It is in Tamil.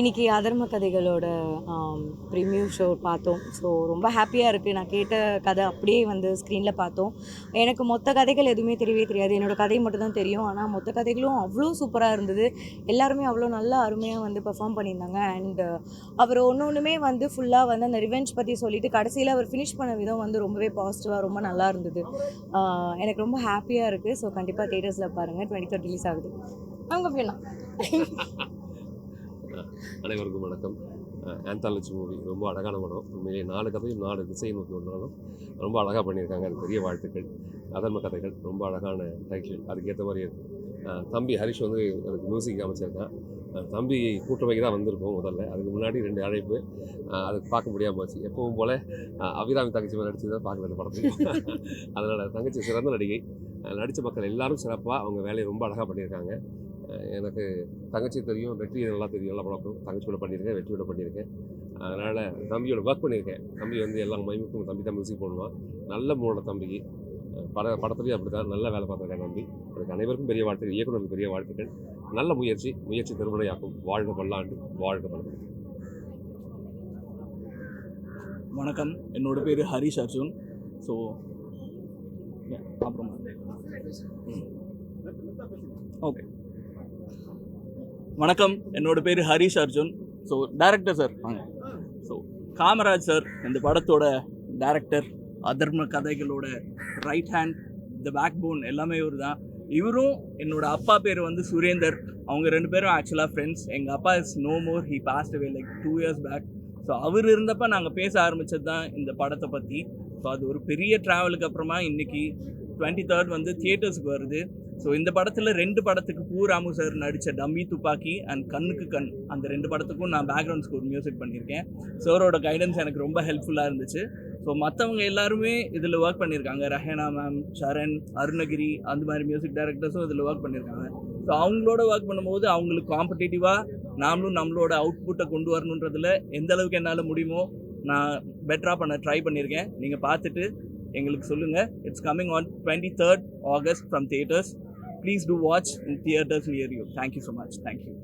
இன்னைக்கு அதர்ம கதைகளோட ப்ரிமியூ ஷோ பார்த்தோம். ஸோ ரொம்ப ஹாப்பியாக இருக்குது நான் கேட்ட கதை அப்படியே வந்து ஸ்க்ரீனில் பார்த்தோம். எனக்கு மொத்த கதைகள் எதுவுமே தெரியவே தெரியாது. என்னோடய கதை மட்டும் தான் தெரியும். ஆனால் மொத்த கதைகளும் அவ்வளோ சூப்பராக இருந்தது. எல்லாருமே அவ்வளோ நல்லா அருமையாக வந்து பெர்ஃபார்ம் பண்ணியிருந்தாங்க. அண்ட் அவர் ஒன்று ஒன்றுமே வந்து ஃபுல்லாக வந்து அந்த ரிவெஞ்ச் பற்றி சொல்லிவிட்டு கடைசியில் அவர் ஃபினிஷ் பண்ண விதம் வந்து ரொம்பவே பாசிட்டிவாக ரொம்ப நல்லா இருந்தது. எனக்கு ரொம்ப ஹாப்பியாக இருக்குது ஸோ கண்டிப்பாக தேட்டர்ஸில் பாருங்கள் டுவெண்ட்டி தேர்ட் ரிலீஸ் ஆகுது. அவங்க வேணாம் அனைவருக்கும் வணக்கம். ஆந்தாலஜி மூவி ரொம்ப அழகான படம். உண்மையிலேயே நாலு கதையும் நாலு திசையை நோக்கி ஒன்றாலும் ரொம்ப அழகாக பண்ணியிருக்காங்க. அது பெரிய வாழ்த்துக்கள் அதர்ம கதைகள் ரொம்ப அழகான டைட்டில் அதுக்கேற்ற மாதிரி இருக்குது தம்பி ஹரிஷ் வந்து எனக்கு மியூசிக் அமைச்சிருக்கான். தம்பி கூட்டமைக்கு தான் வந்திருக்கோம் முதல்ல. அதுக்கு முன்னாடி ரெண்டு அழைப்பு. அது அதுக்கு பார்க்க முடியாமல் போச்சு. எப்பவும் போல் அபிராமி தங்கச்சி மேலே நடிச்சு தான் பார்க்கல இந்த படத்துக்கு. அதனால் தங்கச்சி சிறந்த நடிகை. நடித்த மக்கள் எல்லாரும் சிறப்பாக அவங்க வேலையை ரொம்ப அழகாக பண்ணியிருக்காங்க. எனக்கு தங்கச்சி தெரியும் வெற்றி நல்லா தெரியும் எல்லா படம் தங்கச்சியோட பண்ணியிருக்கேன் வெற்றியோட பண்ணியிருக்கேன். அதனால் தம்பியோட ஒர்க் பண்ணியிருக்கேன். தம்பி வந்து எல்லா மைமுக்கும் தம்பி தான் மியூசிக் போடுவான். நல்ல மூட தம்பிக்கு அஹ் பட படத்துலேயும் அப்படி தான் நல்ல வேலை பார்த்துருக்கேன் தம்பி. அதுக்கு அனைவருக்கும் பெரிய வாழ்த்துக்கள் இயக்குனருக்கு பெரிய வாழ்த்துக்கள். நல்ல முயற்சி முயற்சி திருமணையாக்கும் வாழ்க பல்லாண்டு வாழ்க பல்லாண்டு வணக்கம். என்னோட பேர் ஹரிஷ் அர்ஜுன். ஸோ அப்புறம். ஓகே வணக்கம். என்னோட பேர் Harish Arjun. So director sir வாங்க. ஸோ காமராஜ் சார் இந்த படத்தோட டேரக்டர் அதர்ம கதைகளோட right hand the backbone எல்லாமே இவர் தான் இவரும் என்னோட அப்பா பேர் வந்து சுரேந்தர். அவங்க ரெண்டு பேரும் ஆக்சுவலாக ஃப்ரெண்ட்ஸ் எங்கள் அப்பா is no more he passed away like two years back so அவர் இருந்தப்போ நாங்கள் பேச ஆரம்பித்தது தான் இந்த படத்தை பற்றி ஸோ அது ஒரு பெரிய ட்ராவலுக்கு அப்புறமா இன்னைக்கு டுவெண்ட்டி தேர்ட் வந்து தியேட்டர்ஸ்க்கு வருது. ஸோ இந்த படத்தில் ரெண்டு படத்துக்கு பூ ராமு சார் நடித்த டம்மி துப்பாக்கி அண்ட் கண்ணுக்கு கண் அந்த ரெண்டு படத்துக்கும் நான் பேக்ரவுண்ட் ஸ்கோர் மியூசிக் பண்ணியிருக்கேன். சாரோட கைடன்ஸ் எனக்கு ரொம்ப ஹெல்ப்ஃபுல்லாக இருந்துச்சு. ஸோ மற்றவங்க எல்லாருமே இதில் ஒர்க் பண்ணியிருக்காங்க. ரஹேனா மேம் சரண் அருணகிரி அந்த மாதிரி மியூசிக் டைரக்டர்ஸும் இதில் ஒர்க் பண்ணியிருக்காங்க. ஸோ அவங்களோட ஒர்க் பண்ணும்போது அவங்களுக்கு காம்படிட்டிவாக நாமளும் நம்மளோட அவுட்புட்டை கொண்டு வரணுன்றதில் எந்த அளவுக்கு என்னால் முடியுமோ நான் பெட்டராக பண்ண ட்ரை பண்ணியிருக்கேன். நீங்கள் பார்த்துட்டு எங்களுக்கு சொல்லுங்கள் it's coming on twenty third August from theatres please to watch in theatres near you thank you so much thank you